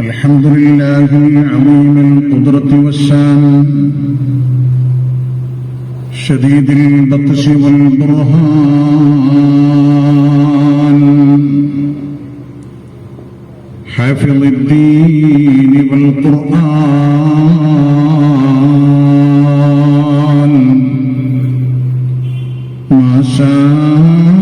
الحمد لله العظيم القدرة والشان. شديد البطش والبرهان. حافظ الدين والقرآن. ما شاء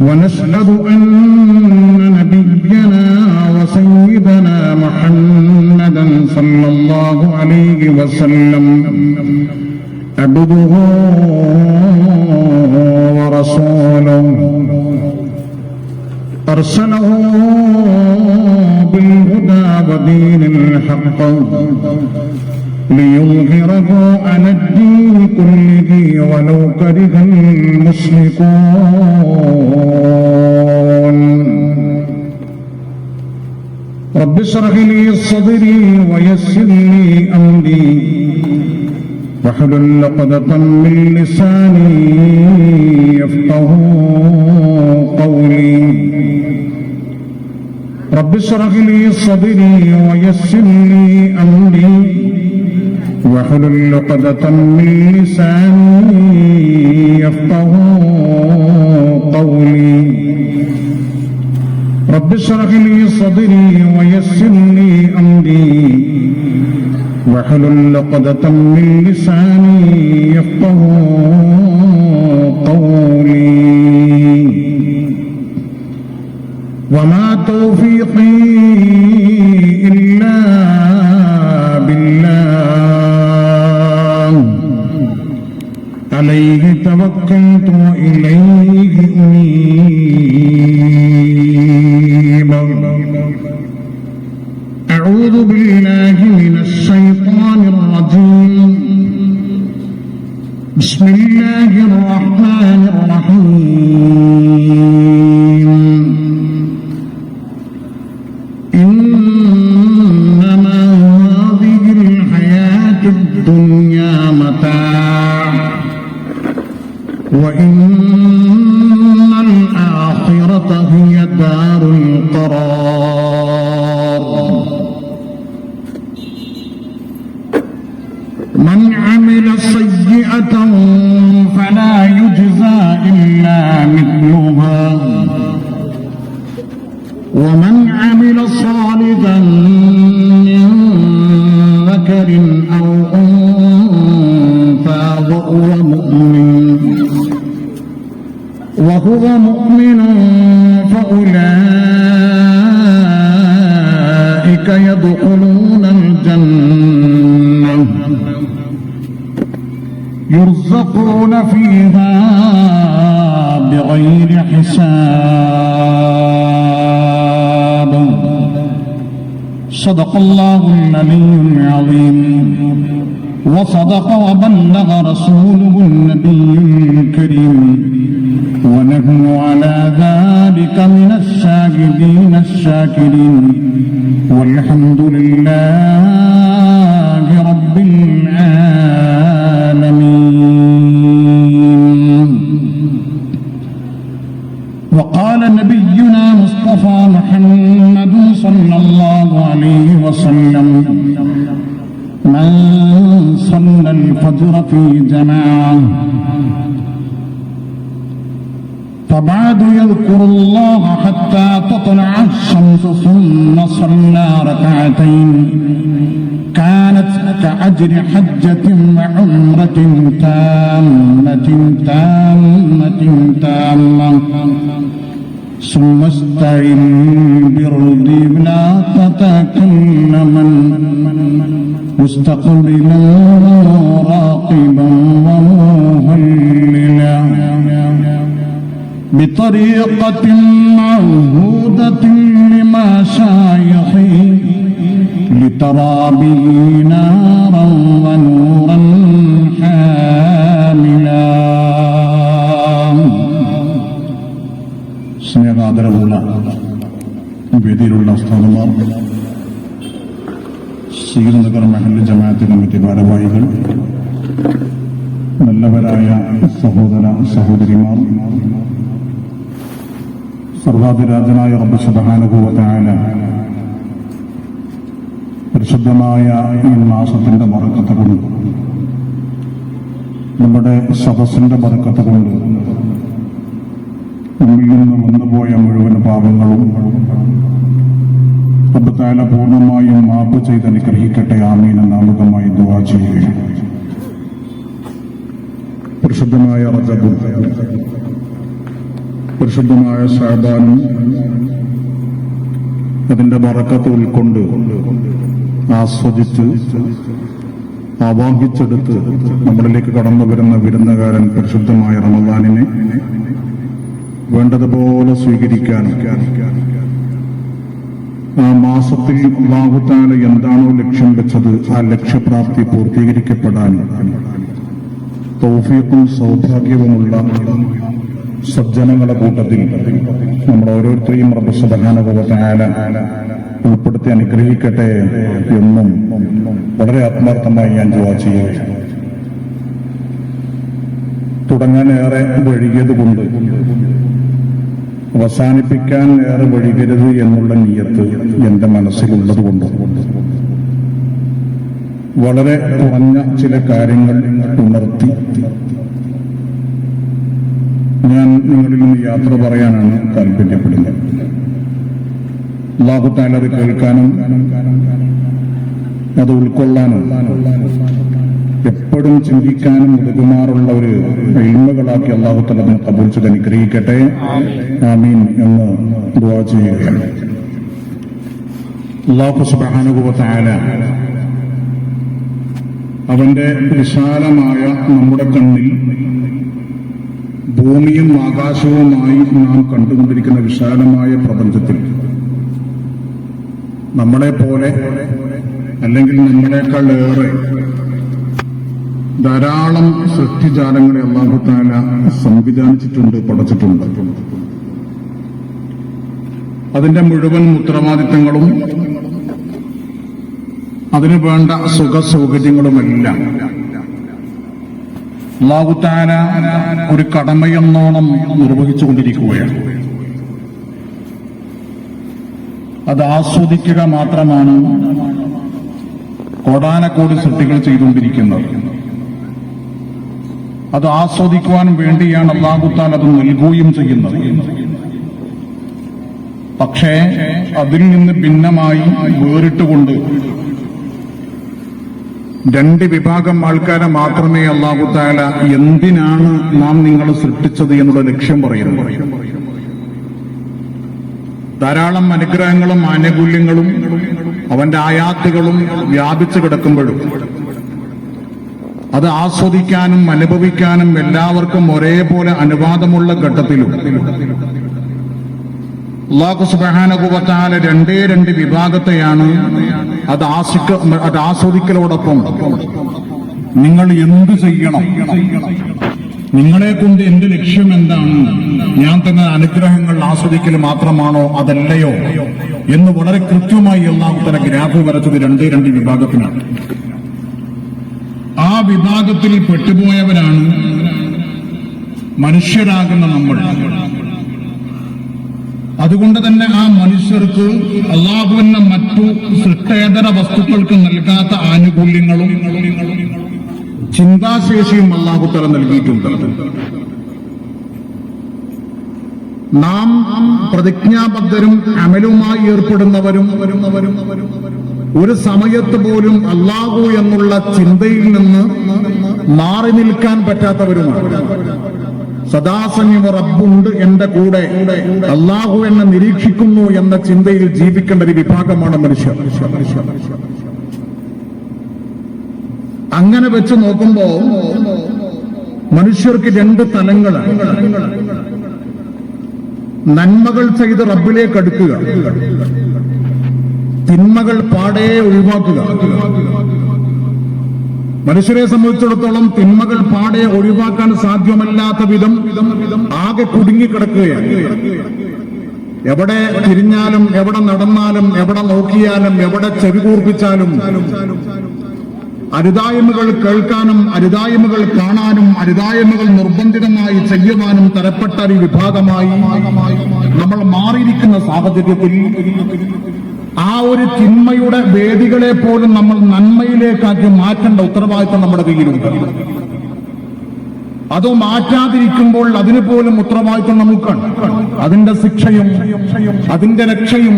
ونشهد أن نبينا وسيدنا محمدا صلى الله عليه وسلم. عبده ورسوله. أرسله بالهدى ودين الحق. ليظهره على الدين كله ولو كره المشركون. رب اشرح لي صدري ويسر لي أمري. واحلل عقدة من لساني يفقه قولي. رب اشرح لي صدري ويسر لي أمري. واحلل عقدة من لساني يفقه رب اشرح لي صدري ويسر لي أمري. واحلل عقدة من لساني يفقه قولي. وما توفيقي إلا بالله. عليه توكلت وإليه أنيب. وإن الآخرة هي دار القرار. وهو مؤمن فأولئك يدخلون الجنة. يرزقون فيها بغير حساب. صدق الله العلي العظيم. وصدق وبلغ رسوله النبي الكريم. ونحن على ذلك من الشاهدين الشاكرين. والحمد لله رب العالمين. وقال نبينا مصطفى محمد صلى الله عليه وسلم من صلى الفجر في جماعة فبعد يذكر الله حتى تطلع الشمس ثم صلى ركعتين. أجر حجة وعمرة تامة تامة تامة. ثم استعن برضي لا تتكلما مستقبلا راقبا. بطريقة معهودة لمشايخي لترى به نارا ونورا حاملا സ്നേഹാദരവുള്ള വേദിയിലുള്ള ഉസ്താദുമാർ ശ്രീനഗർ മഹല്ല് ജമാഅത്ത് കമ്മിറ്റി ഭാരവാഹികൾ നല്ലവരായ സഹോദര സഹോദരിമാർ സർവാധിരാജനായ റബ്ബ് സുബാനുഭവത്തായ പരിശുദ്ധമായ ഈ മാസത്തിന്റെ മറക്കത്ത് കൊണ്ട് നമ്മുടെ സദസ്സിന്റെ മറക്കത്ത് കൊണ്ട് നമ്മിൽ നിന്ന് വന്നുപോയ മുഴുവൻ പാപങ്ങളും റബ്ബത്താല പൂർണമായും മാപ്പ് ചെയ്ത് അനുഗ്രഹിക്കട്ടെ. ആമീൻ എന്നാമുഖമായി ദുവാ ചെയ്യുകയാണ്. പരിശുദ്ധമായ റജബും പരിശുദ്ധമായ ഷാബാനും അതിന്റെ മറക്കത്ത് ഉൾക്കൊണ്ട് ആസ്വദിച്ച് ആവാഹിച്ചെടുത്ത് നമ്മളിലേക്ക് കടന്നു വരുന്ന വിരുന്നുകാരൻ പരിശുദ്ധമായ റമദാനിനെ വേണ്ടതുപോലെ സ്വീകരിക്കാൻ ആ മാസത്തിൽ അള്ളാഹുത്താല എന്താണോ ലക്ഷ്യം വെച്ചത് ആ ലക്ഷ്യപ്രാപ്തി പൂർത്തീകരിക്കപ്പെടാൻ തൗഫീഖും സൗഭാഗ്യവുമുള്ള സജ്ജനങ്ങളുടെ കൂട്ടത്തിൽ നമ്മൾ ഓരോരുത്തരെയും റബ്ബുസബാനുഭവത്താല ഉൾപ്പെടുത്തി അനുഗ്രഹിക്കട്ടെ എന്നും വളരെ ആത്മാർത്ഥമായി ഞാൻ ജോവാ ചെയ്യുക തുടങ്ങാൻ ഏറെ വഴുകിയത് കൊണ്ട് അവസാനിപ്പിക്കാൻ ഏറെ വഴികരുത് എന്നുള്ള നീയത്ത് എന്റെ മനസ്സിലുള്ളത് കൊണ്ട്. വളരെ കുറഞ്ഞ ചില കാര്യങ്ങൾ ഉണർത്തി ഞാൻ നിങ്ങളിൽ നിന്ന് യാത്ര പറയാനാണ് താല്പര്യപ്പെടുന്നത്. അള്ളാഹുത്താൽ അത് കേൾക്കാനും അത് ഉൾക്കൊള്ളാനും എപ്പോഴും ചിന്തിക്കാനും ഉതകുമാറുള്ള ഒരു എളിമകളാക്കി അള്ളാഹുത്തൽ അതിനെ അനുഗ്രഹിക്കട്ടെ. ആമീൻ എന്ന് ദുവാ ചെയ്യുകയാണ്. അള്ളാഹു സുബാനുഭവത്തായ അവന്റെ വിശാലമായ നമ്മുടെ കണ്ണിൽ ഭൂമിയും ആകാശവുമായി നാം കണ്ടുകൊണ്ടിരിക്കുന്ന വിശാലമായ പ്രപഞ്ചത്തിൽ. നമ്മളെ പോലെ അല്ലെങ്കിൽ നമ്മളെക്കാൾ ഏറെ ധാരാളം സൃഷ്ടിജാലങ്ങളെ അള്ളാഹുത്താല സംവിധാനിച്ചിട്ടുണ്ട് പടച്ചിട്ടുണ്ട്. അതിന്റെ മുഴുവൻ ഉത്തരവാദിത്തങ്ങളും അതിനു വേണ്ട സുഖ അള്ളാഹുത്താല ഒരു കടമയെന്നോണം നിർവഹിച്ചുകൊണ്ടിരിക്കുകയാണ്. അത് ആസ്വദിക്കുക മാത്രമാണ് കോടാനക്കോടി സൃഷ്ടികൾ ചെയ്തുകൊണ്ടിരിക്കുന്നത്. അത് ആസ്വദിക്കുവാൻ വേണ്ടിയാണ് അള്ളാഹുത്താൽ അത് നൽകുകയും ചെയ്യുന്നത്. പക്ഷേ അതിൽ നിന്ന് ഭിന്നമായി വേറിട്ടുകൊണ്ട് രണ്ട് വിഭാഗം ആൾക്കാരെ മാത്രമേ അള്ളാഹുത്താല എന്തിനാണ് നാം നിങ്ങളെ സൃഷ്ടിച്ചത് എന്നുള്ള ലക്ഷ്യം പറയുന്നു ധാരാളം അനുഗ്രഹങ്ങളും ആനുകൂല്യങ്ങളും അവന്റെ ആയാത്തുകളും വ്യാപിച്ചു കിടക്കുമ്പോഴും അത് ആസ്വദിക്കാനും അനുഭവിക്കാനും എല്ലാവർക്കും ഒരേപോലെ അനുവാദമുള്ള ഘട്ടത്തിലും അള്ളാഹു സുബഹാനകുവത്താൽ രണ്ടേ രണ്ട് വിഭാഗത്തെയാണ് അത് ആസിക്ക അത് ആസ്വദിക്കലോടൊപ്പം നിങ്ങൾ എന്തു ചെയ്യണം? നിങ്ങളെ കൊണ്ട് എന്റെ ലക്ഷ്യം എന്താണ്? ഞാൻ തന്നെ അനുഗ്രഹങ്ങൾ ആസ്വദിക്കൽ മാത്രമാണോ അതല്ലയോ? എന്ന് വളരെ കൃത്യമായി അള്ളാഹുത്തല ഗ്രാഫ് വരച്ചത് രണ്ടേ രണ്ട് വിഭാഗത്തിനാണ്. ആ വിഭാഗത്തിൽ പെട്ടുപോയവരാണ് മനുഷ്യരാകുന്ന നമ്മൾ. അതുകൊണ്ട് തന്നെ ആ മനുഷ്യർക്ക് അള്ളാഹുവിന്റെ മറ്റു സൃഷ്ടേതര വസ്തുക്കൾക്ക് നൽകാത്ത ആനുകൂല്യങ്ങളും ചിന്താശേഷിയും അള്ളാഹുത്തല നൽകിയിട്ടുണ്ട്. നാം പ്രതിജ്ഞാബദ്ധരും അമലുമായി ഏർപ്പെടുന്നവരും ഒരു സമയത്ത് പോലും അള്ളാഹു എന്നുള്ള ചിന്തയിൽ നിന്ന് മാറി നിൽക്കാൻ പറ്റാത്തവരുമാണ്. സദാസമയം റബ്ബുണ്ട് എന്റെ കൂടെ. അള്ളാഹു എന്നെ നിരീക്ഷിക്കുന്നു എന്ന ചിന്തയിൽ ജീവിക്കേണ്ട ഒരു വിഭാഗമാണ് മനുഷ്യർ. അങ്ങനെ വെച്ച് നോക്കുമ്പോ മനുഷ്യർക്ക് രണ്ട് തലങ്ങളാണ്. നന്മകൾ ചെയ്ത് റബ്ബിലേക്ക് അടുക്കുക. തിന്മകൾ പാടേ ഒഴിവാക്കുക. മനുഷ്യരെ സംബന്ധിച്ചിടത്തോളം തിന്മകൾ പാടെ ഒഴിവാക്കാൻ സാധ്യമല്ലാത്ത വിധം ആകെ കുടുങ്ങിക്കിടക്കുകയാണ്. എവിടെ തിരിഞ്ഞാലും എവിടെ നടന്നാലും എവിടെ നോക്കിയാലും എവിടെ ചെവി കൂർപ്പിച്ചാലും അരുതായ്മകൾ കേൾക്കാനും അരുതായ്മകൾ കാണാനും അരുതായ്മകൾ നിർബന്ധിതമായി ചെയ്യുവാനും തരപ്പെട്ട ഒരു വിഭാഗമായി നമ്മൾ മാറിയിരിക്കുന്ന സാഹചര്യത്തിൽ ആ ഒരു തിന്മയുടെ വേദികളെ പോലും നമ്മൾ നന്മയിലേക്കാക്കി മാറ്റേണ്ട ഉത്തരവാദിത്തം നമ്മുടെ കയ്യിലുണ്ട്. അത് മാറ്റാതിരിക്കുമ്പോൾ അതിന് പോലും ഉത്തരവാദിത്വം നമുക്കാണ്. അതിന്റെ ശിക്ഷയും അതിന്റെ രക്ഷയും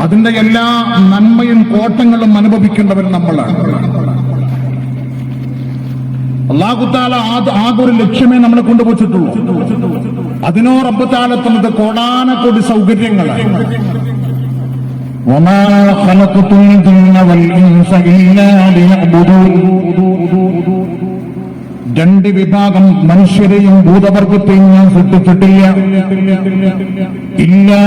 അതിന്റെ എല്ലാ നന്മയും കോട്ടങ്ങളും അനുഭവിക്കേണ്ടവർ നമ്മളാണ്. അള്ളാഹുത്താല ആകൊരു ലക്ഷ്യമേ നമ്മളെ കൊണ്ടുപോയിട്ടുള്ളൂ അതിനോ റബ്ബത്താലെത്തുന്നത് കോടാനക്കോടി സൗകര്യങ്ങളാണ്. وما خلقت الجن والإنس إلا ليعبدون രണ്ട് വിഭാഗം മനുഷ്യരെയും ഭൂതവർഗത്തെയും ഞാൻ സൃഷ്ടിച്ചിട്ടില്ല إلا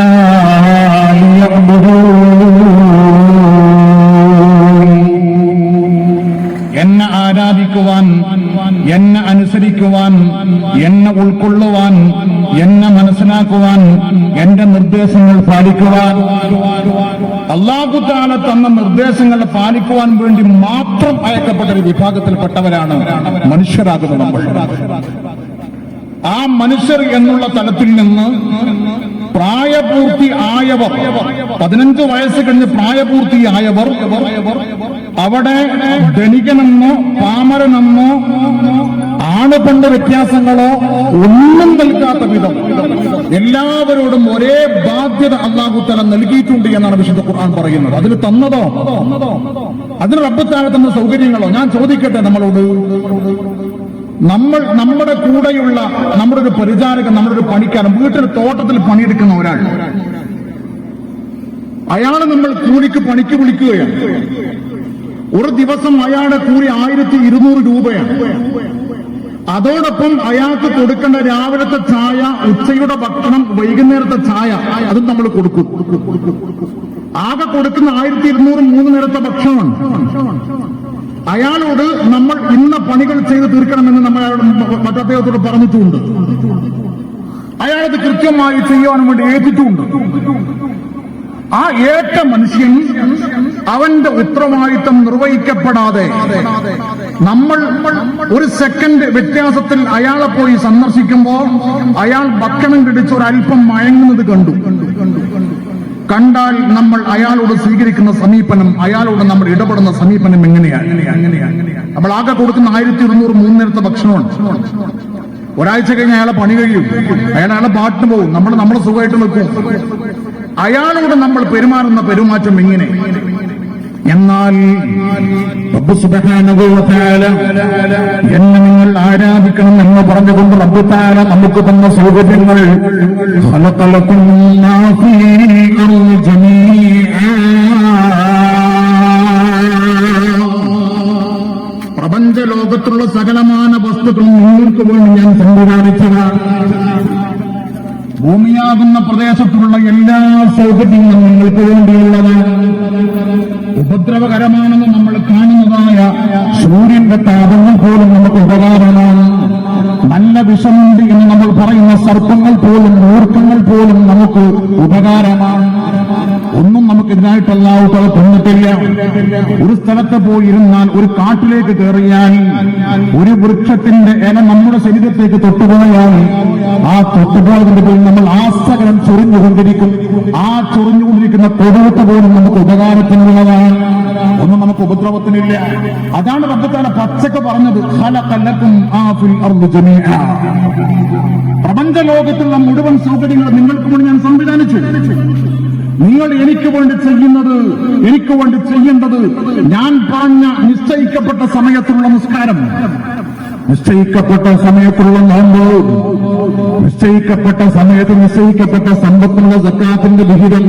എന്നെ അനുസരിക്കുവാൻ എന്നെ ഉൾക്കൊള്ളുവാൻ എന്നെ മനസ്സിലാക്കുവാൻ എന്റെ നിർദ്ദേശങ്ങൾ പാലിക്കുവാൻ. അള്ളാഹുത്താല തന്ന നിർദ്ദേശങ്ങൾ പാലിക്കുവാൻ വേണ്ടി മാത്രം അയക്കപ്പെട്ട ഒരു വിഭാഗത്തിൽപ്പെട്ടവരാണ് മനുഷ്യരാകുന്നത് നമ്മൾ. ആ മനുഷ്യർ എന്നുള്ള തലത്തിൽ നിന്ന് പ്രായപൂർത്തി ആയവർ പതിനഞ്ച് വയസ്സ് കഴിഞ്ഞ് പ്രായപൂർത്തി ആയവർ അവിടെ ധനികനെന്നോ പാമരനെന്നോ ആണ് പണ്ട് വ്യത്യാസങ്ങളോ ഒന്നും നൽകാത്ത വിധം. എല്ലാവരോടും ഒരേ ബാധ്യത അള്ളാഹുത്തല നൽകിയിട്ടുണ്ട് എന്നാണ് വിശുദ്ധ ഖുർആൻ പറയുന്നത്. അതിന് തന്നതോ? അതിന് റബ്ബത്താഴെ തന്ന സൗകര്യങ്ങളോ? ഞാൻ ചോദിക്കട്ടെ നമ്മളോട്. നമ്മൾ നമ്മുടെ കൂടെയുള്ള നമ്മുടെ ഒരു പരിചാരകൻ നമ്മുടെ ഒരു പണിക്കാരൻ വീട്ടിൽ തോട്ടത്തിൽ പണിയെടുക്കുന്ന ഒരാൾ. അയാളെ നമ്മൾ കൂലിക്ക് പണിക്ക് വിളിക്കുകയാണ്. ഒരു ദിവസം അയാളുടെ കൂലി ആയിരത്തി ഇരുന്നൂറ് രൂപയാണ്. അതോടൊപ്പം അയാൾക്ക് കൊടുക്കേണ്ട രാവിലത്തെ ചായ ഉച്ചയുടെ ഭക്ഷണം വൈകുന്നേരത്തെ ചായ അതും നമ്മൾ കൊടുക്കും. ആകെ കൊടുക്കുന്ന ആയിരത്തി ഇരുന്നൂറ് മൂന്ന് നേരത്തെ ഭക്ഷണമാണ്. അയാളോട് നമ്മൾ ഇന്ന പണികൾ ചെയ്ത് തീർക്കണമെന്ന് നമ്മൾ മറ്റദ്ദേഹത്തോട് പറഞ്ഞിട്ടുണ്ട്. അയാളത് കൃത്യമായി ചെയ്യുവാൻ വേണ്ടി ഏറ്റിട്ടുമുണ്ട് ആ ഏറ്റ മനുഷ്യൻ അവന്റെ ഉത്തരവാദിത്തം നിർവഹിക്കപ്പെടാതെ നമ്മൾ ഒരു സെക്കൻഡ് വ്യത്യാസത്തിൽ അയാളെ പോയി സന്ദർശിക്കുമ്പോൾ അയാൾ ഭക്ഷണം കിടിച്ച് ഒരല്പം മയങ്ങുന്നത് കണ്ടു. കണ്ടാൽ നമ്മൾ അയാളോട് സ്വീകരിക്കുന്ന സമീപനം അയാളോട് നമ്മൾ ഇടപെടുന്ന സമീപനം എങ്ങനെയാണ്? നമ്മൾ ആകെ കൊടുക്കുന്ന ആയിരത്തി ഇരുന്നൂറ് മൂന്ന് നേരത്തെ ഭക്ഷണമാണ്. ഒരാഴ്ച കഴിഞ്ഞ് അയാളെ പണി കഴിയും. അയാൾ അയാളെ പാട്ടിന് പോകും നമ്മൾ നമ്മളെ സുഖമായിട്ട് നിൽക്കും. അയാളോട് നമ്മൾ പെരുമാറുന്ന പെരുമാറ്റം എങ്ങനെ എന്നാൽ എന്നെ നിങ്ങൾ ആരാധിക്കണം എന്ന് പറഞ്ഞുകൊണ്ട് റബ്ബ് നമുക്ക് തന്ന സൗകര്യങ്ങൾ പ്രപഞ്ച ലോകത്തുള്ള സകലമാന വസ്തുക്കളും നിങ്ങൾക്ക് വേണ്ടി ഞാൻ സംവിധാനിച്ചതാണ് ഭൂമിയാകുന്ന പ്രദേശത്തുള്ള എല്ലാ സൗകര്യങ്ങളും നിങ്ങൾക്ക് വേണ്ടിയുള്ളത് ഉപദ്രവകരമാണെന്ന് നമ്മൾ കാണുന്നതായ സൂര്യന്റെ താപങ്ങൾ പോലും നമുക്ക് ഉപകാരമാണ്. നല്ല വിഷമുണ്ട് എന്ന് നമ്മൾ പറയുന്ന സർപ്പങ്ങൾ പോലും മൂർഖങ്ങൾ പോലും നമുക്ക് ഉപകാരമാണ്. ഒന്നും നമുക്ക് ഇതിനായിട്ടല്ലാവട്ടെ തന്നിട്ടില്ല ഒരു സ്ഥലത്ത് പോയിരുന്നാൽ ഒരു കാട്ടിലേക്ക് കയറിയാൽ ഒരു വൃക്ഷത്തിന്റെ ഇല നമ്മുടെ ശരീരത്തേക്ക് തൊട്ടുപോയാണ് ആ തൊട്ടുപോയതിന്റെ പോലും നമ്മൾ ആസകലം ചൊറിഞ്ഞുകൊണ്ടിരിക്കും. ആ ചൊറിഞ്ഞുകൊണ്ടിരിക്കുന്ന കൊതുകത്ത് പോലും നമുക്ക് ഉപകാരത്തിനുള്ളതാണ്. ഒന്നും നമുക്ക് ഉപദ്രവത്തിനില്ല. അതാണ് റബ്ബത്താല പച്ചക്ക് പറഞ്ഞത് ഖലഖലക്കും ആ ഫിൽ. പ്രപഞ്ച ലോകത്തുള്ള മുഴുവൻ സൗകര്യങ്ങൾ നിങ്ങൾക്ക് വേണ്ടി ഞാൻ സംവിധാനിച്ചു. നിങ്ങൾ എനിക്ക് വേണ്ടി ചെയ്യുന്നത് എനിക്ക് വേണ്ടി ചെയ്യേണ്ടത് ഞാൻ പറഞ്ഞ നിശ്ചയിക്കപ്പെട്ട സമയത്തുള്ള നിസ്കാരം. നിശ്ചയിക്കപ്പെട്ട സമയത്തുള്ള നോമ്പ് നിശ്ചയിക്കപ്പെട്ട സമയത്ത് നിശ്ചയിക്കപ്പെട്ട സമ്പത്തിനുള്ള സക്കാത്തിന്റെ വിഹിതം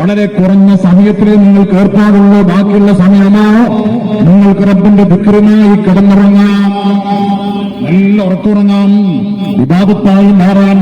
വളരെ കുറഞ്ഞ സമയത്തിലേ നിങ്ങൾക്ക് ഏർപ്പാടുള്ളൂ. ബാക്കിയുള്ള സമയമോ നിങ്ങൾക്ക് റബ്ബിന്റെ വിക്രമായി കിടന്നുറങ്ങാം. നല്ല ഉറക്കുറങ്ങാം വിവാദത്തായി മാറാൻ